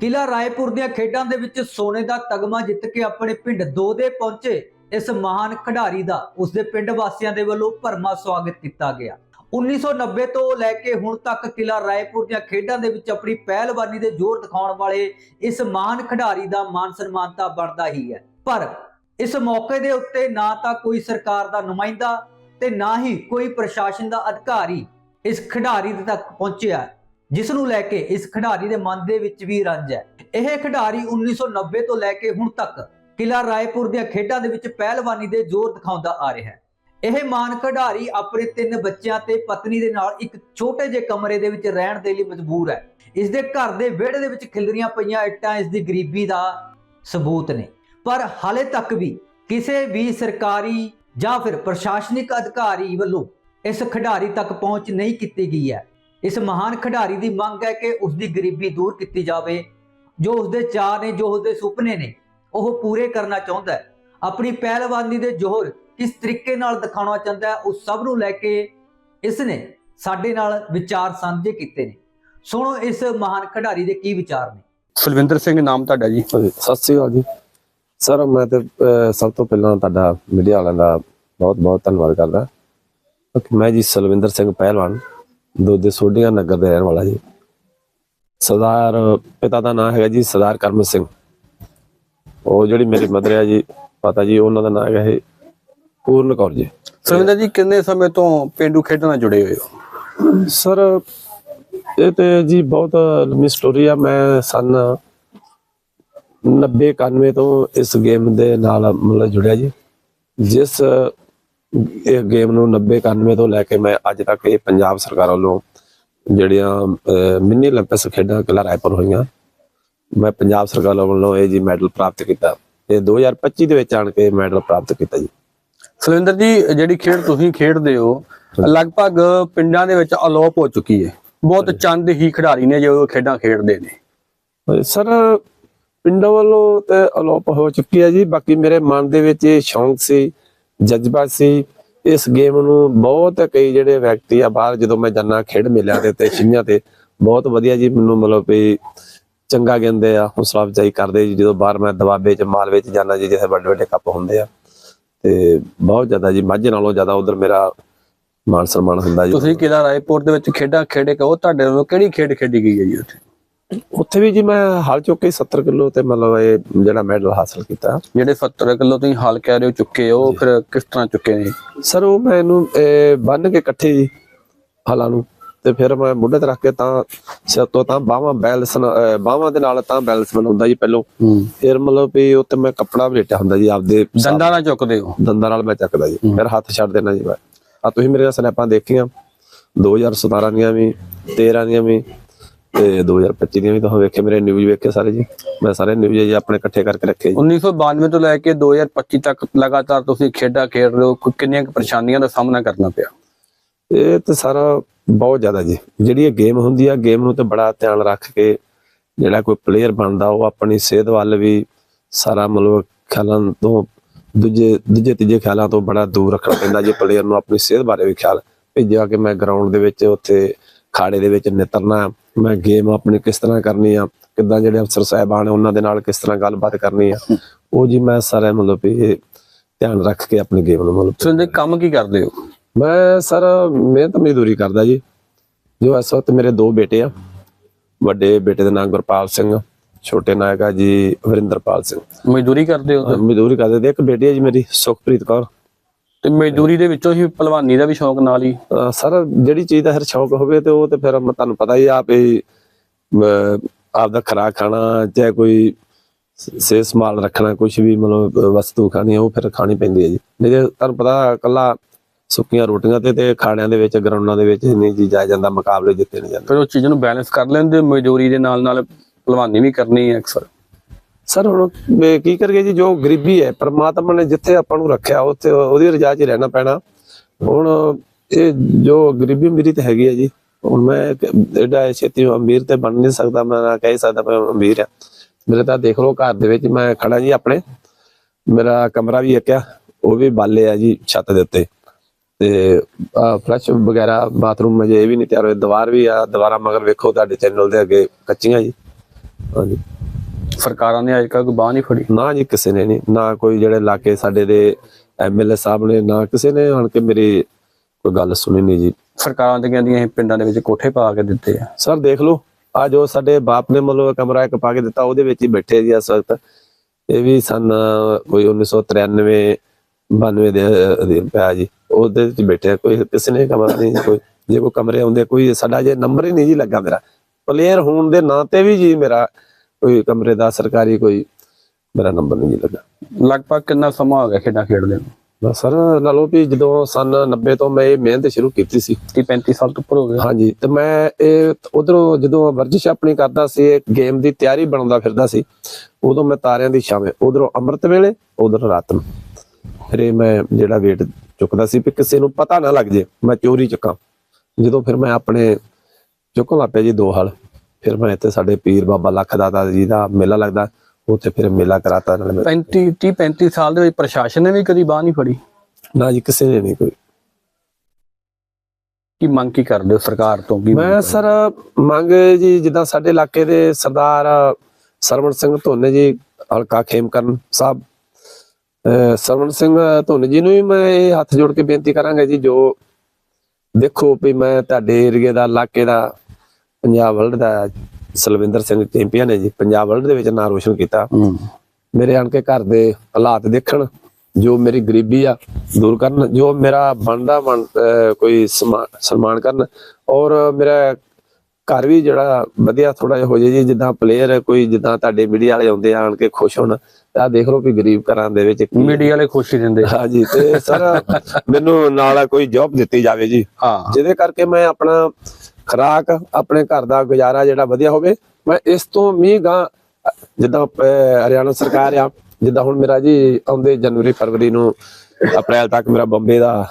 ਕਿਲਾ ਰਾਏਪੁਰ ਦੀਆਂ ਖੇਡਾਂ ਦੇ ਵਿੱਚ ਸੋਨੇ ਦਾ ਤਗਮਾ ਜਿੱਤ ਕੇ ਆਪਣੇ ਪਿੰਡ ਦੋਦੇ ਪਹੁੰਚੇ, ਇਸ ਮਹਾਨ ਖਿਡਾਰੀ ਦਾ, ਉਸਦੇ ਪਿੰਡ ਵਾਸੀਆਂ ਦੇ ਵੱਲੋਂ ਭਰਮਾ ਸਵਾਗਤ ਕੀਤਾ ਗਿਆ। 1990 ਤੋਂ ਲੈ ਕੇ ਹੁਣ ਤੱਕ ਕਿਲਾ ਰਾਏਪੁਰ ਦੀਆਂ ਖੇਡਾਂ ਦੇ ਵਿੱਚ ਆਪਣੀ ਪਹਿਲਵਾਨੀ ਦੇ ਜ਼ੋਰ ਦਿਖਾਉਣ ਵਾਲੇ ਇਸ ਮਹਾਨ ਖਿਡਾਰੀ ਦਾ ਮਾਨ ਸਨਮਾਨ ਤਾਂ ਬਣਦਾ ਹੀ ਹੈ। ਪਰ ਇਸ ਮੌਕੇ ਦੇ ਉੱਤੇ ਨਾ ਤਾਂ ਕੋਈ ਸਰਕਾਰ ਦਾ ਨੁਮਾਇੰਦਾ ਤੇ ਨਾ ਹੀ ਕੋਈ ਪ੍ਰਸ਼ਾਸਨ ਦਾ ਅਧਿਕਾਰੀ ਇਸ ਖਿਡਾਰੀ ਦੇ ਤੱਕ ਪਹੁੰਚਿਆ ਜਿਸ ਨੂੰ ਲੈ ਕੇ ਇਸ ਖਿਡਾਰੀ ਦੇ ਮਨ ਦੇ ਵਿੱਚ ਵੀ ਰੰਜ ਹੈ। ਇਹ ਖਿਡਾਰੀ 1990 ਤੋਂ ਲੈ ਕੇ ਹੁਣ ਤੱਕ ਕਿਲਾ ਰਾਏਪੁਰ ਦੀਆਂ ਖੇਡਾਂ ਦੇ ਵਿੱਚ ਪਹਿਲਵਾਨੀ ਦੇ ਜ਼ੋਰ ਦਿਖਾਉਂਦਾ ਆ ਰਿਹਾ ਹੈ। ਇਹ ਮਾਨ ਖਿਡਾਰੀ ਆਪਣੇ ਤਿੰਨ ਬੱਚਿਆਂ ਤੇ ਪਤਨੀ ਦੇ ਨਾਲ ਇੱਕ ਛੋਟੇ ਜਿਹੇ ਕਮਰੇ ਦੇ ਵਿੱਚ ਰਹਿਣ ਦੇ ਲਈ ਮਜਬੂਰ ਹੈ। ਇਸ ਦੇ ਘਰ ਦੇ ਵਿਹੜੇ ਦੇ ਵਿੱਚ ਖਿਲਰੀਆਂ ਪਈਆਂ ਇੱਟਾਂ ਇਸ ਦੀ ਗਰੀਬੀ ਦਾ ਸਬੂਤ ਨੇ। ਪਰ ਹਾਲੇ ਤੱਕ ਵੀ ਕਿਸੇ ਵੀ ਸਰਕਾਰੀ ਜਾਂ ਫਿਰ ਪ੍ਰਸ਼ਾਸਨਿਕ ਅਧਿਕਾਰੀ ਵੱਲੋਂ ਇਸ ਖਿਡਾਰੀ ਤੱਕ ਪਹੁੰਚ ਨਹੀਂ ਕੀਤੀ ਗਈ ਹੈ। ਇਸ ਮਹਾਨ ਖਿਡਾਰੀ ਦੀ ਮੰਗ ਹੈ ਕਿ ਉਸ ਦੀ ਗਰੀਬੀ ਦੂਰ ਕੀਤੀ ਜਾਵੇ। ਜੋ ਉਸ ਦੇ ਚਾਅ ਨੇ ਜੋ ਉਸ ਦੇ ਸੁਪਨੇ ਨੇ ਉਹ ਪੂਰੇ ਕਰਨਾ ਚਾਹੁੰਦਾ ਹੈ। ਆਪਣੀ ਪਹਿਲਵਾਨੀ ਦੇ ਜੋਹਰ ਕਿਸ ਤਰੀਕੇ ਨਾਲ ਦਿਖਾਉਣਾ ਚਾਹੁੰਦਾ ਹੈ ਉਸ ਸਭ ਨੂੰ ਲੈ ਕੇ ਇਸ ਨੇ ਸਾਡੇ ਨਾਲ ਵਿਚਾਰ ਸਾਂਝੇ ਕੀਤੇ ਨੇ। ਸੁਣੋ ਇਸ ਮਹਾਨ ਖਿਡਾਰੀ ਦੇ ਕੀ ਵਿਚਾਰ ਨੇ। ਸੁਲਵਿੰਦਰ ਸਿੰਘ ਨਾਮ ਤੁਹਾਡਾ ਜੀ? ਸਤਿ ਸ੍ਰੀ ਅਕਾਲ ਜੀ। ਸਰ ਮੈਂ ਤੇ ਸਭ ਤੋਂ ਪਹਿਲਾਂ ਤੁਹਾਡਾ ਮੀਡੀਆ ਵਾਲਿਆਂ ਦਾ ਬਹੁਤ ਬਹੁਤ ਧੰਨਵਾਦ ਕਰਦਾ। ਮੈਂ ਜੀ ਸਲਵਿੰਦਰ ਸਿੰਘ ਪਹਿਲਵਾਨ। ਦੋਦੇ ਸੋਢੀਆਂ ਨਗਰ ਦੇ ਰਹਿਣ ਵਾਲਾ ਜੀ। ਸਰਦਾਰ ਪਿਤਾ ਦਾ ਨਾਮ ਹੈਗਾ ਜੀ ਸਰਦਾਰ ਕਰਮ ਸਿੰਘ। ਉਹ ਜਿਹੜੀ ਮੇਰੀ ਮਦਰ ਹੈ ਜੀ ਪਤਾ ਜੀ ਉਹਨਾਂ ਦਾ ਨਾਮ ਹੈ ਪੂਰਨ ਕੌਰ ਜੀ। ਸੁਲਵਿੰਦਰ ਜੀ ਕਿੰਨੇ ਸਮੇਂ ਤੋਂ ਪਿੰਡੂ ਖੇਡਾਂ ਨਾਲ ਜੁੜੇ ਹੋਏ ਹੋ? ਸਰ ਇਹ ਤੇ ਜੀ ਬਹੁਤ ਲੰਮੀ ਸਟੋਰੀ ਆ। ਮੈਂ ਸਨ 90 91 ਤੋਂ ਇਸ ਗੇਮ ਦੇ ਨਾਲ ਮਤਲਬ ਜੁੜਿਆ ਜੀ। ਜਿਸ ਇਹ ਗੇਮ ਨੂੰ 90 91 ਤੋਂ ਲੈ ਕੇ ਮੈਂ ਅੱਜ ਤੱਕ ਇਹ ਪੰਜਾਬ ਸਰਕਾਰ ਵੱਲੋਂ ਜਿਹੜੀਆਂ ਮਿੰਨੀ 올림픽ਸ ਖੇਡਾਂ ਕਿਲਾ ਰਾਏਪੁਰ ਹੋਈਆਂ। ਮੈਂ ਪੰਜਾਬ ਸਰਕਾਰ ਵੱਲੋਂ ਇਹ ਜੀ ਮੈਡਲ ਪ੍ਰਾਪਤ ਕੀਤਾ। ਤੇ 2025 ਦੇ ਵਿੱਚ ਆਣ ਕੇ ਮੈਡਲ ਪ੍ਰਾਪਤ ਕੀਤਾ ਜੀ। ਸੁਰਿੰਦਰ ਜੀ ਜਿਹੜੀ ਖੇਡ ਤੁਸੀਂ ਖੇਡਦੇ ਹੋ ਲਗਭਗ ਪਿੰਡਾਂ ਦੇ ਵਿੱਚ ਅਲੋਪ ਹੋ ਚੁੱਕੀ ਹੈ। ਬਹੁਤ ਚੰਦ ਹੀ ਖਿਡਾਰੀ ਨੇ ਜੋ ਖੇਡਾਂ ਖੇਡਦੇ ਨੇ। ਸਰ ਪਿੰਡਾਂ ਵੱਲੋਂ ਤੇ ਅਲੋਪ ਹੋ ਚੁੱਕੀ ਹੈ ਜੀ। ਬਾਕੀ ਮੇਰੇ ਮਨ ਦੇ ਵਿੱਚ ਇਹ ਸ਼ੌਂਕ ਸੀ ਜਜ਼ਬਾ ਸੀ। ਇਸ ਗੇਮ ਨੂੰ ਬਹੁਤ ਕਈ ਜਿਹੜੇ ਵਿਅਕਤੀ ਆ, ਬਾਹਰ ਜਦੋਂ ਮੈਂ ਜਾਣਾ ਖੇਡ ਮੇਲਿਆਂ ਦੇ ਤੇ ਛਿੰਝਾਂ ਤੇ, ਬਹੁਤ ਵਧੀਆ ਜੀ ਮੈਨੂੰ ਮਤਲਬ ਵੀ ਚੰਗਾ ਕਹਿੰਦੇ ਆ, ਹੌਸਲਾ ਅਫਜ਼ਾਈ ਕਰਦੇ ਜੀ। ਜਦੋਂ ਬਾਹਰ ਮੈਂ ਦਬਾਬੇ ਚ ਮਾਲਵੇ ਚ ਜਾਣਾ ਜੀ, ਜਿੱਥੇ ਵੱਡੇ ਵੱਡੇ ਕੱਪ ਹੁੰਦੇ ਆ। ਤੇ ਬਹੁਤ ਜ਼ਿਆਦਾ ਜੀ, ਮਾਝੇ ਨਾਲੋਂ ਜ਼ਿਆਦਾ ਉਧਰ ਮੇਰਾ ਮਾਨ ਸਨਮਾਨ ਹੁੰਦਾ ਜੀ। ਤੁਸੀਂ ਕਿਲਾ ਰਾਏਪੁਰ ਦੇ ਵਿੱਚ ਖੇਡਾਂ ਖੇਡੇ ਕਹੋ, ਤੁਹਾਡੇ ਵੱਲੋਂ ਕਿਹੜੀ ਖੇਡ ਖੇਡੀ ਗਈ ਹੈ ਜੀ ਉੱਥੇ? ਉੱਥੇ ਵੀ ਜੀ ਮੈਂ ਹਾਲ ਚੁੱਕ ਕੇ 70 ਕਿਲੋ ਤੇ ਮਤਲਬ ਇਹ ਜਿਹੜਾ ਮੈਡਲ ਹਾਸਲ ਕੀਤਾ। ਜਿਹੜੇ 70 ਕਿਲੋ ਤੁਸੀਂ ਹਾਲ ਕਹਿ ਰਹੇ ਹੋ ਚੁੱਕੇ ਹੋ ਫਿਰ ਕਿਸ ਤਰ੍ਹਾਂ ਚੁੱਕੇ ਨੇ? ਸਰ ਉਹ ਮੈਂ ਇਹਨੂੰ ਇਹ, ਬੰਨ ਕੇ ਇਕੱਠੇ ਹਾਲਾਂ ਨੂੰ ਤੇ ਫਿਰ ਮੈਂ ਮੁੱਢੇ ਤੇ ਰੱਖ ਕੇ ਤਾਂ ਸਿਰ ਤੋਂ ਤਾਂ ਬਾਹਾਂ ਬੈਲੈਂਸ ਬਾਹਾਂ ਦੇ ਨਾਲ ਤਾਂ ਬੈਲੈਂਸ ਬਣਾਉਂਦਾ ਜੀ ਪਹਿਲੋਂ। ਫਿਰ ਮਤਲਬ ਵੀ ਉੱਤੇ ਮੈਂ ਕੱਪੜਾ ਵਲੇਟਿਆ ਹੁੰਦਾ ਜੀ ਆਪਦੇ ਡੰਡਾ ਨਾਲ। ਚੁੱਕਦੇ ਹੋ? ਦੰਦਾਂ ਨਾਲ ਮੈਂ ਚੱਕਦਾ ਜੀ। ਫਿਰ ਹੱਥ ਛੱਡ ਦੇਣਾ ਜੀ ਮੈਂ। ਆ ਤੁਸੀਂ ਮੇਰੇ ਸਨੈਪਾਂ ਦੇਖੀਆਂ। 2017 ਦੀਆਂ ਵੀ 13 ਦੀਆਂ ਵੀ ਤੇ 2025 ਦੀਆਂ ਵੀ ਤੁਸੀਂ ਵੇਖੇ ਮੇਰੇ ਨਿਊਜ਼ ਵੇਖੇ ਸਾਰੇ ਜੀ। ਮੈਂ ਸਾਰੇ ਨਿਊਜ਼ ਜੀ ਆਪਣੇ ਇਕੱਠੇ ਕਰਕੇ ਰੱਖੇ ਜੀ। 1992 ਤੋਂ ਲੈ ਕੇ 2025 ਤੱਕ ਲਗਾਤਾਰ ਤੁਸੀਂ ਖੇਡਾਂ ਖੇਡ ਰਹੇ ਹੋ ਕਿੰਨੀਆਂ ਪਰੇਸ਼ਾਨੀਆਂ ਦਾ ਸਾਹਮਣਾ ਕਰਨਾ ਪਿਆ? ਇਹ ਤੇ ਸਾਰਾ ਬਹੁਤ ਜ਼ਿਆਦਾ ਜੀ। ਜਿਹੜੀ ਇਹ ਗੇਮ ਹੁੰਦੀ ਆ ਗੇਮ ਨੂੰ ਤੇ ਬੜਾ ਧਿਆਨ ਰੱਖ ਕੇ ਜਿਹੜਾ ਕੋਈ ਪਲੇਅਰ ਬਣਦਾ ਉਹ ਆਪਣੀ ਸਿਹਤ ਵੱਲ ਵੀ ਸਾਰਾ ਮਤਲਬ ਖਿਆਲਾਂ ਤੋਂ ਦੂਜੇ ਦੂਜੇ ਤੀਜੇ ਖਿਆਲਾਂ ਤੋਂ ਬੜਾ ਦੂਰ ਰੱਖਣਾ ਪੈਂਦਾ ਜੀ ਪਲੇਅਰ ਨੂੰ ਆਪਣੀ ਸਿਹਤ ਬਾਰੇ ਵੀ ਖਿਆਲ। ਭੇਜਿਆ ਕਿ ਮੈਂ ਗਰਾਊਂਡ ਦੇ ਵਿੱਚ ਉੱਥੇ ਖਾੜੇ ਦੇ ਵਿੱਚ ਨਿਤਰਨਾ ਮੈਂ ਗੇਮ ਆਪਣੀ ਕਿਸ ਤਰ੍ਹਾਂ ਕਰਨੀ ਆ ਕਿੱਦਾਂ ਜਿਹੜੇ ਅਫਸਰ ਸਾਹਿਬਾਨ ਉਹਨਾਂ ਦੇ ਨਾਲ ਕਿਸ ਤਰ੍ਹਾਂ ਗੱਲਬਾਤ ਕਰਨੀ ਆ ਉਹ ਜੀ ਮੈਂ ਸਾਰਾ ਮਤਲਬ ਇਹ ਧਿਆਨ ਰੱਖ ਕੇ ਆਪਣੀ ਗੇਮ ਨੂੰ ਮਤਲਬ ਤੁਸੀਂ ਕੰਮ ਕੀ ਕਰਦੇ ਹੋ? ਮੈਂ ਸਰ ਮਿਹਨਤ ਮਜ਼ਦੂਰੀ ਕਰਦਾ ਜੀ। ਜੋ ਇਸ ਵਕਤ ਮੇਰੇ ਦੋ ਬੇਟੇ ਆ ਵੱਡੇ ਬੇਟੇ ਦਾ ਨਾਮ ਗੁਰਪਾਲ ਸਿੰਘ ਛੋਟੇ ਨਾਂ ਹੈਗਾ ਜੀ ਵਰਿੰਦਰਪਾਲ ਸਿੰਘ। ਮਜ਼ਦੂਰੀ ਕਰਦੇ ਹੋ ਮਜ਼ਦੂਰੀ ਕਰਦੇ ਤੇ ਇੱਕ ਬੇਟੀ ਹੈ ਜੀ ਮੇਰੀ ਸੁਖਪ੍ਰੀਤ ਕੌਰ। ਤੇ ਮਜ਼ਦੂਰੀ ਦੇ ਵਿੱਚੋਂ ਹੀ ਪਹਿਲਵਾਨੀ ਦਾ ਵੀ ਸ਼ੌਂਕ ਨਾਲ ਹੀ। ਸਰ ਜਿਹੜੀ ਚੀਜ਼ ਦਾ ਹਰ ਸ਼ੌਕ ਹੋਵੇ ਤੇ ਉਹ ਤੇ ਫਿਰ ਤੁਹਾਨੂੰ ਪਤਾ ਹੀ ਆਪ ਹੀ ਆਪ ਦਾ ਖਰਾਕ ਖਾਣਾ ਚਾਹੇ ਕੋਈ ਸੇ ਸਮਾਲ ਰੱਖਣਾ ਕੁਝ ਵੀ ਮਤਲਬ ਵਸਤੂ ਖਾਣੀ ਉਹ ਫਿਰ ਖਾਣੀ ਪੈਂਦੀ ਹੈ ਜੀ। ਨਹੀਂ ਤੁਹਾਨੂੰ ਪਤਾ ਕੱਲਾ ਸੁੱਕੀਆਂ ਰੋਟੀਆਂ ਤੇ ਤੇ ਖਾਣਿਆਂ ਦੇ ਵਿੱਚ ਗਰਾਊਂਡਾਂ ਦੇ ਵਿੱਚ ਨਹੀਂ ਜੀ ਜਾਇਆ ਜਾਂਦਾ ਮੁਕਾਬਲੇ ਜਿੱਤੇ ਨਹੀਂ ਜਾਂਦੇ। ਫਿਰ ਉਹ ਚੀਜ਼ ਨੂੰ ਬੈਲੈਂਸ ਕਰ ਲੈਂਦੇ ਮਜ਼ਦੂਰੀ ਦੇ ਨਾਲ ਨਾਲ ਪਹਿਲਵਾਨੀ ਵੀ ਕਰਨੀ ਹੈ ਅਕਸਰ। ਸਰ, ਹੁਣ ਕੀ ਕਰੀਏ ਜੀ, ਜੋ ਗਰੀਬੀ ਹੈ, ਪਰਮਾਤਮਾ ਨੇ ਜਿੱਥੇ ਆਪਾਂ ਨੂੰ ਰੱਖਿਆ, ਉੱਥੇ ਉਹਦੀ ਰਜਾ 'ਚ ਰਹਿਣਾ ਪੈਣਾ। ਹੁਣ ਇਹ ਜੋ ਗਰੀਬੀ ਮੇਰੀ ਤੇ ਹੈਗੀ ਹੈ ਜੀ, ਹੁਣ ਮੈਂ ਐਡਾ ਛੇਤੀ ਅਮੀਰ ਤੇ ਬਣ ਨਹੀਂ ਸਕਦਾ, ਮੈਂ ਨਾ ਕਹਿ ਸਕਦਾ ਮੈਂ ਅਮੀਰ ਆ ਮੇਰੇ ਤਾਂ ਦੇਖ ਲਓ ਘਰ ਦੇ ਵਿੱਚ ਮੈਂ ਖੜਾ ਜੀ ਆਪਣੇ, ਮੇਰਾ ਕਮਰਾ ਵੀ ਇੱਕ ਆ, ਉਹ ਵੀ ਬਾਲੇ ਆ ਜੀ ਛੱਤ ਦੇ ਉੱਤੇ। ਤੇ ਫਲੈਸ਼ ਵਗੈਰਾ, ਬਾਥਰੂਮ ਮਜੇ ਇਹ ਵੀ ਨਹੀਂ ਤਿਆਰ ਹੋਏ, ਦੀਵਾਰ ਵੀ ਆ, ਦੀਵਾਰਾਂ ਮਗਰ ਵੇਖੋ ਤੁਹਾਡੇ ਚੈਨਲ ਦੇ ਅੱਗੇ ਕੱਚੀਆਂ ਜੀ। ਹਾਂਜੀ। ਸਰਕਾਰਾਂ ਨੇ ਅੱਜ ਤੱਕ ਬਾਹ ਨਹੀਂ ਫੜੀ। ਨਾ ਜੀ ਕਿਸੇ ਨੇ ਨਹੀਂ ਨਾ ਕੋਈ ਜਿਹੜੇ ਇਲਾਕੇ ਸਾਡੇ ਦੇ ਐਮਐਲਏ ਸਾਹਿਬ ਨੇ ਨਾ ਕਿਸੇ ਨੇ। ਆਣ ਕੇ ਮੇਰੀ ਕੋਈ ਗੱਲ ਸੁਣੀ ਨਹੀਂ ਜੀ। ਸਰਕਾਰਾਂ ਤੇ ਕਹਿੰਦੀਆਂ ਅਸੀਂ ਪਿੰਡਾਂ ਦੇ ਵਿੱਚ ਕੋਠੇ ਪਾ ਕੇ ਦਿੱਤੇ ਆ। ਸਰ ਦੇਖ ਲਓ ਆ ਜੋ ਸਾਡੇ ਬਾਪ ਨੇ ਮਤਲਬ ਕਮਰਾ ਇੱਕ ਪਾ ਕੇ ਦਿੱਤਾ ਉਹਦੇ ਵਿੱਚ ਹੀ ਬੈਠੇ ਜੀ ਇਸ ਵਕਤ। ਇਹ ਵੀ ਸਨ ਕੋਈ 1993 92 ਦੇ ਅਧੀਨ ਪਿਆ ਜੀ। ਉਹਦੇ ਵਿੱਚ ਬੈਠੇ ਕੋਈ ਕਿਸੇ ਨੇ ਕਮਰਾ ਨਹੀਂ ਕੋਈ ਜੇ ਕੋਈ ਕਮਰੇ ਆਉਂਦੇ ਕੋਈ ਸਾਡਾ ਜੇ ਨੰਬਰ ਹੀ ਨਹੀਂ ਜੀ ਲੱਗਾ ਮੇਰਾ। ਪਲੇਅਰ ਹੋਣ ਦੇ ਨਾਂ ਤੇ ਵੀ ਜੀ ਮੇਰਾ ਕੋਈ ਕਮਰੇ ਦਾ ਸਰਕਾਰੀ ਕੋਈ ਮੇਰਾ ਨੰਬਰ ਨਹੀਂ ਲੱਗਾ। ਲਗਭਗ ਕਿੰਨਾ ਸਮਾਂ ਹੋ ਗਿਆ ਖੇਡਾਂ ਖੇਡਦੇ ਨੂੰ? ਬਸ ਸਰ ਲਾ ਲਓ ਵੀ ਜਦੋਂ ਸਨ 90 ਤੋਂ ਮੈਂ ਇਹ ਮਿਹਨਤ ਸ਼ੁਰੂ ਕੀਤੀ ਸੀ। 30 35 ਸਾਲ ਤੋਂ ਉੱਪਰ ਹੋ ਗਏ। ਹਾਂਜੀ ਤੇ ਮੈਂ ਇਹ ਉਧਰੋਂ ਜਦੋਂ ਵਰਜਿਸ਼ ਆਪਣੀ ਕਰਦਾ ਸੀ ਇੱਕ ਗੇਮ ਦੀ ਤਿਆਰੀ ਬਣਾਉਂਦਾ ਫਿਰਦਾ ਸੀ ਉਦੋਂ ਮੈਂ ਤਾਰਿਆਂ ਦੀ ਛਾਵੇਂ ਉਧਰੋਂ ਅੰਮ੍ਰਿਤ ਵੇਲੇ ਉਧਰ ਰਾਤ ਨੂੰ। ਫਿਰ ਇਹ ਮੈਂ ਜਿਹੜਾ weight ਚੁੱਕਦਾ ਸੀ ਵੀ ਕਿਸੇ ਨੂੰ ਪਤਾ ਨਾ ਲੱਗ ਜੇ ਮੈਂ ਚੋਰੀ ਚੱਕਾਂ। ਜਦੋਂ ਫਿਰ ਮੈਂ ਆਪਣੇ ਚੁੱਕਣ ਲੱਗ ਪਿਆ ਜੀ ਦੋ ਹਲ। ਫਿਰ ਮੈਂ ਇੱਥੇ ਸਾਡੇ ਪੀਰ ਬਾਬਾ ਲੱਖ ਦਾਤਾ ਜੀ ਦਾ ਮੇਲਾ ਲੱਗਦਾ ਉੱਥੇ ਫਿਰ ਮੇਲਾ ਕਰਾਤਾ ਨਾਲ 35 30 35 ਸਾਲ ਦੇ ਵਿੱਚ ਪ੍ਰਸ਼ਾਸਨ ਨੇ ਵੀ ਕਦੀ ਬਾਹ ਨਹੀਂ ਫੜੀ? ਨਾ ਜੀ ਕਿਸੇ ਨੇ ਨਹੀਂ ਕੋਈ। ਕੀ ਮੰਗ ਕੀ ਕਰਦੇ ਹੋ ਸਰਕਾਰ ਤੋਂ? ਕੀ ਮੈਂ ਸਰ ਮੰਗ ਜੀ ਜਿੱਦਾਂ ਸਾਡੇ ਇਲਾਕੇ ਦੇ ਸਰਦਾਰ ਸਰਵਣ ਸਿੰਘ ਧੋਨੇ ਜੀ ਹਲਕਾ ਖੇਮਕਰਨ ਸਾਹਿਬ। ਅਹ ਸਰਵਣ ਸਿੰਘ ਧੋਨੇ ਜੀ ਨੂੰ ਵੀ ਮੈਂ ਇਹ ਹੱਥ ਜੋੜ ਕੇ ਬੇਨਤੀ ਕਰਾਂਗਾ ਜੀ ਜੋ ਦੇਖੋ ਵੀ ਮੈਂ ਤੁਹਾਡੇ ਏਰੀਏ ਦਾ ਇਲਾਕੇ ਦਾ ਪੰਜਾਬ ਵਰਲਡ ਦਾ ਸਲਵਿੰਦਰ ਸਿੰਘ ਚੈਂਪੀਅਨ ਹੈ ਜੀ ਪੰਜਾਬ ਵਰਲਡ ਦੇ ਵਿੱਚ ਨਾਂ ਰੋਸ਼ਨ ਕੀਤਾ। ਹੂੰ। ਮੇਰੇ ਆਣ ਕੇ ਘਰ ਦੇ ਹਾਲਾਤ ਦੇਖਣ ਜੋ ਮੇਰੀ ਗਰੀਬੀ ਆ ਦੂਰ ਕਰਨ ਜੋ ਮੇਰਾ ਬਣਦਾ ਕੋਈ ਸਨਮਾਨ ਕਰਨ ਔਰ ਮੇਰਾ ਘਰ ਵੀ ਜਿਹੜਾ ਵਧੀਆ ਥੋੜਾ ਜਿਹਾ ਹੋ ਜੇ ਜੀ ਜਿੱਦਾਂ ਪਲੇਅਰ ਕੋਈ ਜਿੱਦਾਂ ਤੁਹਾਡੇ ਮੀਡੀਆ ਵਾਲੇ ਆਉਂਦੇ ਆਣ ਕੇ ਖੁਸ਼ ਹੋਣ ਆ ਦੇਖ ਲਓ ਵੀ ਗਰੀਬ ਘਰਾਂ ਦੇ ਵਿੱਚ ਮੀਡੀਆ ਵਾਲੇ ਖੁਸ਼ੀ ਦਿੰਦੇ ਹਾਂਜੀ ਤੇ ਸਰ ਮੈਨੂੰ ਨਾਲ ਕੋਈ ਜੌਬ ਦਿੱਤੀ ਜਾਵੇ ਜੀ ਹਾਂ। ਜਿਹਦੇ ਕਰਕੇ ਮੈਂ ਆਪਣਾ ਖਰਾਕ ਆਪਣੇ ਘਰ ਦਾ ਗੁਜ਼ਾਰਾ ਜਿਹੜਾ ਵਧੀਆ ਹੋਵੇ। ਮੈਂ ਇਸ ਤੋਂ ਵੀ ਗਾਂ ਜਿੱਦਾਂ ਹਰਿਆਣਾ ਸਰਕਾਰ ਆ ਜਿੱਦਾਂ ਹੁਣ ਮੇਰਾ ਜੀ ਆਉਂਦੇ ਜਨਵਰੀ ਫਰਵਰੀ ਨੂੰ ਅਪ੍ਰੈਲ ਤੱਕ ਮੇਰਾ ਬੰਬੇ ਦਾ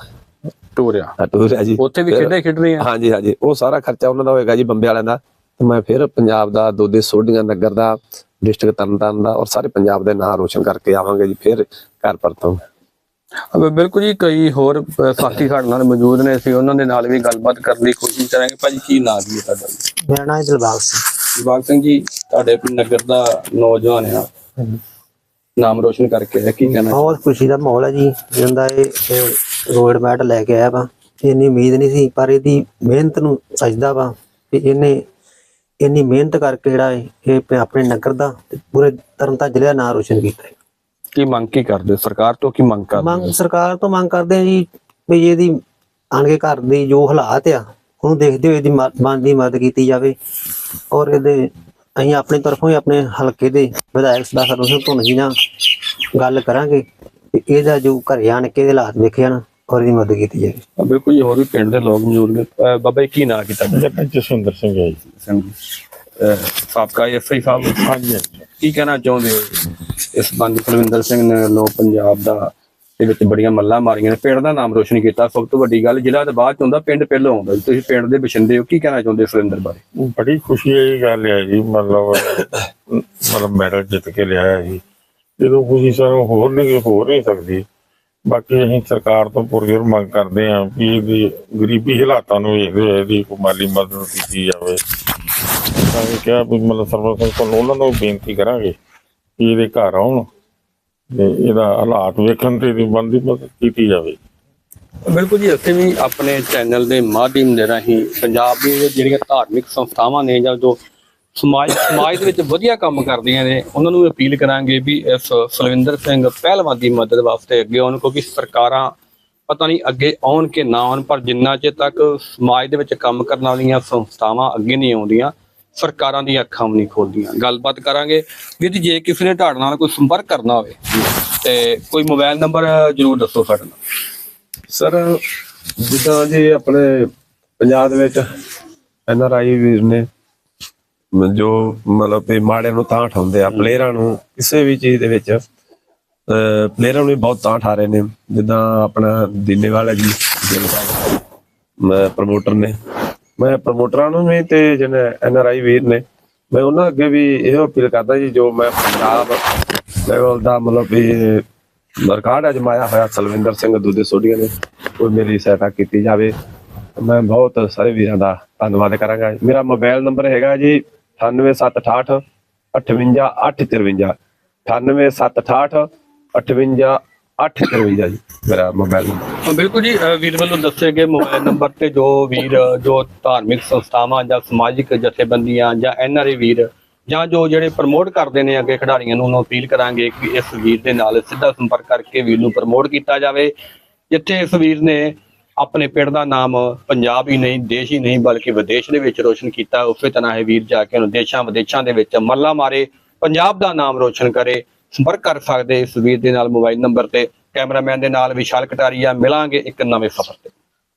ਟੂਰਿਆ ਟੂਰ ਹੈ ਜੀ। ਉੱਥੇ ਵੀ ਖੇਡਾਂ ਖੇਡ ਰਹੇ ਆ। ਹਾਂਜੀ ਹਾਂਜੀ। ਉਹ ਸਾਰਾ ਖਰਚਾ ਉਹਨਾਂ ਦਾ ਹੋਏਗਾ ਜੀ ਬੰਬੇ ਵਾਲਿਆਂ ਦਾ। ਤੇ ਮੈਂ ਫਿਰ ਪੰਜਾਬ ਦਾ ਦੋਦੇ ਸੋਢੀਆਂ ਨਗਰ ਦਾ ਡਿਸਟ੍ਰਿਕਟ ਤਰਨਤਾਰਨ ਦਾ ਔਰ ਸਾਰੇ ਪੰਜਾਬ ਦੇ ਨਾਂ ਰੋਸ਼ਨ ਕਰਕੇ ਆਵਾਂਗੇ ਜੀ ਫਿਰ ਘਰ ਪਰਤੋਂ। ਬਿਲਕੁਲ ਜੀ ਕਈ ਹੋਰ ਸਾਥੀ ਸਾਡੇ ਨਾਲ ਮੌਜੂਦ ਨੇ ਅਸੀਂ ਉਹਨਾਂ ਦੇ ਨਾਲ ਵੀ ਗੱਲਬਾਤ ਕਰਨ ਦੀ ਕੋਸ਼ਿਸ਼ ਕਰਾਂਗੇ। ਭਾਜੀ ਕੀ ਨਾਮ ਜੀ ਤੁਹਾਡਾ? ਮੇਰਾ ਨਾਮ ਦਿਲਬਾਗ ਸਿੰਘ। ਦਿਵਾਗ ਸਿੰਘ ਜੀ ਤੁਹਾਡੇ ਨਗਰ ਦਾ ਨੌਜਵਾਨ ਆ। ਨਾਮ ਰੋਸ਼ਨ ਕਰਕੇ ਆਇਆ, ਕੀ ਕਹਿਣਾ? ਬਹੁਤ ਖੁਸ਼ੀ ਦਾ ਮਾਹੌਲ ਹੈ ਜੀ ਜਿੰਦਾ ਇਹ ਰੋਡ ਮੈਟ ਲੈ ਕੇ ਆਇਆ ਵਾ। ਇੰਨੀ ਉਮੀਦ ਨਹੀਂ ਸੀ ਪਰ ਇਹਦੀ ਮਿਹਨਤ ਨੂੰ ਸਜਦਾ ਵਾ ਕਿ ਇਹਨੇ ਇੰਨੀ ਮਿਹਨਤ ਕਰਕੇ ਜਿਹੜਾ ਇਹ ਆਪਣੇ ਨਗਰ ਦਾ ਤੇ ਪੂਰੇ ਤਰਨਤਾਰਨ ਜ਼ਿਲ੍ਹੇ ਦਾ ਨਾਮ ਰੋਸ਼ਨ ਕੀਤਾ ਹੈ। ਕੀ ਮੰਗ ਕੀ ਕਰਦੇ ਹੋ? ਸਰਕਾਰ ਤੋਂ ਕੀ ਮੰਗ ਕਰਦੇ ਮੰਗ ਸਰਕਾਰ ਤੋਂ ਮੰਗ ਕਰਦੇ ਆ ਜੀ ਵੀ ਇਹਦੀ ਆਣ ਕੇ ਘਰ ਦੀ ਜੋ ਹਾਲਾਤ ਆ ਉਹਨੂੰ ਦੇਖਦੇ ਹੋਏ ਇਹਦੀ ਮਨ ਦੀ ਮਦਦ ਕੀਤੀ ਜਾਵੇ ਔਰ ਇਹਦੇ ਅਸੀਂ ਆਪਣੀ ਤਰਫੋਂ ਹੀ ਆਪਣੇ ਹਲਕੇ ਦੇ ਵਿਧਾਇਕ ਸਦਾ ਸਰਵਨ ਤੋਂ ਨਹੀਂ ਨਾ ਗੱਲ ਕਰਾਂਗੇ ਕਿ ਇਹਦਾ ਜੋ ਘਰੇ ਆਣ ਕੇ ਇਹਦੇ ਹਾਲਾਤ ਵੇਖੇ ਜਾਣ ਔਰ ਇਹਦੀ ਮਦਦ ਕੀਤੀ ਜਾਵੇ। ਬਿਲਕੁਲ ਜੀ ਹੋਰ ਵੀ ਪਿੰਡ ਦੇ ਲੋਕ ਮੌਜੂਦ ਨੇ। ਬਾਬਾ ਜੀ ਕੀ ਨਾਂ ਕੀ ਤੁਹਾਡਾ? ਜਸਵਿੰਦਰ ਸਿੰਘ ਹੈ ਜੀ। ਸਿੰਘ ਜੀ। ਅ, ਸਾਬਕਾ ਐਸਆਈ ਸਾਹਿਬ। ਹਾਂਜੀ ਹਾਂਜੀ। ਕੀ ਕਹਿਣਾ ਚਾਹੁੰਦੇ ਹੋ? ਇਸ ਬੰਦ ਕੁਲਵਿੰਦਰ ਸਿੰਘ ਨੇ ਲੋ ਪੰਜਾਬ ਦਾ ਦੇ ਵਿੱਚ ਬੜੀਆਂ ਮੱਲਾਂ ਮਾਰੀਆਂ ਨੇ। ਪਿੰਡ ਦਾ ਨਾਮ ਰੋਸ਼ਨ ਕੀਤਾ। ਸਭ ਤੋਂ ਵੱਡੀ ਗੱਲ ਜ਼ਿਲ੍ਹਾ ਦੇ ਬਾਅਦ ਚ ਹੁੰਦਾ, ਪਿੰਡ ਪਹਿਲੋਂ ਆਉਂਦਾ ਤੁਸੀਂ ਪਿੰਡ ਦੇ ਬਸ਼ਿੰਦੇ ਹੋ, ਕੀ ਕਹਿਣਾ ਚਾਹੁੰਦੇ ਸੁਰਿੰਦਰ ਬਾਰੇ? ਬੜੀ ਖੁਸ਼ੀ ਦੀ ਗੱਲ ਹੈ ਜੀ, ਮਤਲਬ ਮਤਲਬ ਮੈਡਲ ਜਿੱਤ ਕੇ ਲਿਆਇਆ ਜੀ। ਜਦੋਂ ਖੁਸ਼ੀ ਸਾਨੂੰ ਹੋਰ ਨਹੀਂ ਹੋਰ ਨਹੀਂ ਸਕਦੀ। ਬਾਕੀ ਅਸੀਂ ਸਰਕਾਰ ਤੋਂ ਪੁਰਜੋਰ ਮੰਗ ਕਰਦੇ ਹਾਂ ਵੀ ਇਹਦੀ ਗਰੀਬੀ ਹਾਲਾਤਾਂ ਨੂੰ ਵੇਖਦੇ ਹੋਏ ਇਹਦੀ ਕੋਈ ਮਾਲੀ ਮਦਦ ਕੀਤੀ ਜਾਵੇ। ਤਾਂ ਇਹ ਕਿਹਾ ਵੀ ਮਤਲਬ ਸਰਵਰ ਸਿੰਘ ਕੋਲ ਉਹਨਾਂ ਨੂੰ ਬੇਨਤੀ ਕਰਾਂਗੇ ਕਿ ਇਹਦੇ ਘਰ ਆਉਣ ਤੇ ਇਹਦਾ ਹਾਲਾਤ ਵੇਖਣ ਤੇ ਇਹਦੀ ਬਣਦੀ ਮਦਦ ਕੀਤੀ ਜਾਵੇ। ਬਿਲਕੁਲ ਜੀ ਅਸੀਂ ਵੀ ਆਪਣੇ ਚੈਨਲ ਦੇ ਮਾਧਿਅਮ ਦੇ ਰਾਹੀਂ ਪੰਜਾਬ ਦੀਆਂ ਜਿਹੜੀਆਂ ਧਾਰਮਿਕ ਸੰਸਥਾਵਾਂ ਨੇ ਜਾਂ ਜੋ ਸਮਾਜ ਸਮਾਜ ਦੇ ਵਿੱਚ ਵਧੀਆ ਕੰਮ ਕਰਦੀਆਂ ਨੇ, ਉਹਨਾਂ ਨੂੰ ਅਪੀਲ ਕਰਾਂਗੇ ਵੀ ਇਸ ਸਲਵਿੰਦਰ ਸਿੰਘ ਪਹਿਲਵਾਨ ਦੀ ਮਦਦ ਵਾਸਤੇ ਅੱਗੇ ਆਉਣ, ਕਿਉਂਕਿ ਸਰਕਾਰਾਂ ਪਤਾ ਨਹੀਂ ਅੱਗੇ ਆਉਣ ਕਿ ਨਾ ਆਉਣ, ਪਰ ਜਿੰਨਾ ਚਿਰ ਤੱਕ ਸਮਾਜ ਦੇ ਵਿੱਚ ਕੰਮ ਕਰਨ ਵਾਲੀਆਂ ਸੰਸਥਾਵਾਂ ਅੱਗੇ ਨਹੀਂ ਆਉਂਦੀਆਂ ਸਰਕਾਰਾਂ ਦੀਆਂ ਅੱਖਾਂ ਵੀ ਨਹੀਂ ਖੋਲਦੀਆਂ। ਗੱਲਬਾਤ ਕਰਾਂਗੇ। ਵੀ ਜੀ, ਜੇ ਕਿਸੇ ਨੇ ਤੁਹਾਡੇ ਨਾਲ ਕੋਈ ਸੰਪਰਕ ਕਰਨਾ ਹੋਵੇ, ਤੇ ਕੋਈ ਮੋਬਾਈਲ ਨੰਬਰ ਜ਼ਰੂਰ ਦੱਸੋ ਸਾਡੇ ਨਾਲ। ਸਰ, ਜਿੱਦਾਂ ਜੀ ਆਪਣੇ ਪੰਜਾਬ ਦੇ ਵਿੱਚ ਐਨ ਆਰ ਆਈ ਵੀਰ ਨੇ, ਜੋ ਮਤਲਬ ਵੀ ਮਾੜੇ ਨੂੰ ਤਾਂ ਉਠਾਉਂਦੇ ਆ, ਪਲੇਅਰਾਂ ਨੂੰ ਕਿਸੇ ਵੀ ਚੀਜ਼ ਦੇ ਵਿੱਚ ਪਲੇਅਰਾਂ ਨੂੰ ਵੀ ਬਹੁਤ ਤਾਂ ਠਾ ਰਹੇ ਨੇ। ਜਿੱਦਾਂ ਆਪਣਾ ਦੀਨੇਵਾਲਾ ਜੀ ਪ੍ਰਮੋਟਰ ਨੇ। ਮੈਂ ਪ੍ਰਮੋਟਰਾਂ ਨੂੰ ਵੀ ਤੇ ਜਿਹਨੇ ਐਨ ਆਰ ਆਈ ਵੀਰ ਨੇ, ਮੈਂ ਉਹਨਾਂ ਅੱਗੇ ਵੀ ਇਹੋ ਅਪੀਲ ਕਰਦਾ ਜੀ, ਜੋ ਮੈਂ ਪੰਜਾਬ ਲੈਵਲ ਦਾ ਮਤਲਬ ਵੀ ਰਿਕਾਰਡ ਅਜਮਾਇਆ ਹੋਇਆ ਸਲਵਿੰਦਰ ਸਿੰਘ ਦੂਦੇ ਸੋਢੀਆਂ ਨੇ, ਉਹ ਮੇਰੀ ਸਹਾਇਤਾ ਕੀਤੀ ਜਾਵੇ। ਮੈਂ ਬਹੁਤ ਸਾਰੇ ਵੀਰਾਂ ਦਾ ਧੰਨਵਾਦ ਕਰਾਂਗਾ। ਮੇਰਾ ਮੋਬਾਈਲ ਨੰਬਰ ਹੈਗਾ ਜੀ 98768 58853 98768 58853 ਜੀ ਮੇਰਾ ਮੋਬਾਈਲ ਨੰਬਰ ਬਿਲਕੁਲ ਜੀ ਅ, ਵੀਰ ਵੱਲੋਂ ਦੱਸੇ ਗਏ ਮੋਬਾਈਲ ਨੰਬਰ ਤੇ ਜੋ ਵੀਰ ਅ, ਜੋ ਧਾਰਮਿਕ ਸੰਸਥਾਵਾਂ ਜਾਂ ਸਮਾਜਿਕ ਜਥੇਬੰਦੀਆਂ ਜਾਂ ਐਨਆਰਏ ਵੀਰ ਜਾਂ ਜੋ ਜਿਹੜੇ ਪ੍ਰਮੋਟ ਕਰਦੇ ਨੇ ਅੱਗੇ ਖਿਡਾਰੀਆਂ ਨੂੰ ਉਹਨਾਂ ਨੂੰ ਅਪੀਲ ਕਰਾਂਗੇ ਕਿ ਇਸ ਵੀਰ ਦੇ ਨਾਲ ਸਿੱਧਾ ਸੰਪਰਕ ਕਰਕੇ ਵੀਰ ਨੂੰ ਪ੍ਰਮੋਟ ਕੀਤਾ ਜਾਵੇ ਜਿੱਥੇ ਇਸ ਵੀਰ ਨੇ ਆਪਣੇ ਪਿੰਡ ਦਾ ਨਾਮ ਪੰਜਾਬ ਹੀ ਨਹੀਂ ਦੇਸ਼ ਹੀ ਨਹੀਂ ਬਲਕਿ ਵਿਦੇਸ਼ ਦੇ ਵਿੱਚ ਰੋਸ਼ਨ ਕੀਤਾ। ਉਸੇ ਤਰ੍ਹਾਂ ਇਹ ਵੀਰ ਜਾ ਕੇ ਉਹਨੂੰ ਦੇਸ਼ਾਂ ਵਿਦੇਸ਼ਾਂ ਦੇ ਵਿੱਚ ਮੱਲਾ ਮਾਰੇ ਪੰਜਾਬ ਦਾ ਨਾਮ ਰੋਸ਼ਨ ਕਰੇ। ਸੰਪਰਕ ਕਰ ਸਕਦੇ ਇਸ ਵੀਰ ਦੇ ਨਾਲ ਮੋਬਾਈਲ ਨੰਬਰ ਤੇ ਕੈਮਰਾਮੈਨ ਦੇ ਨਾਲ ਵਿਸ਼ਾਲ ਕਟਾਰੀਆ ਮਿਲਾਂਗੇ ਇੱਕ ਨਵੇਂ ਸਫ਼ਰ ਤੇ।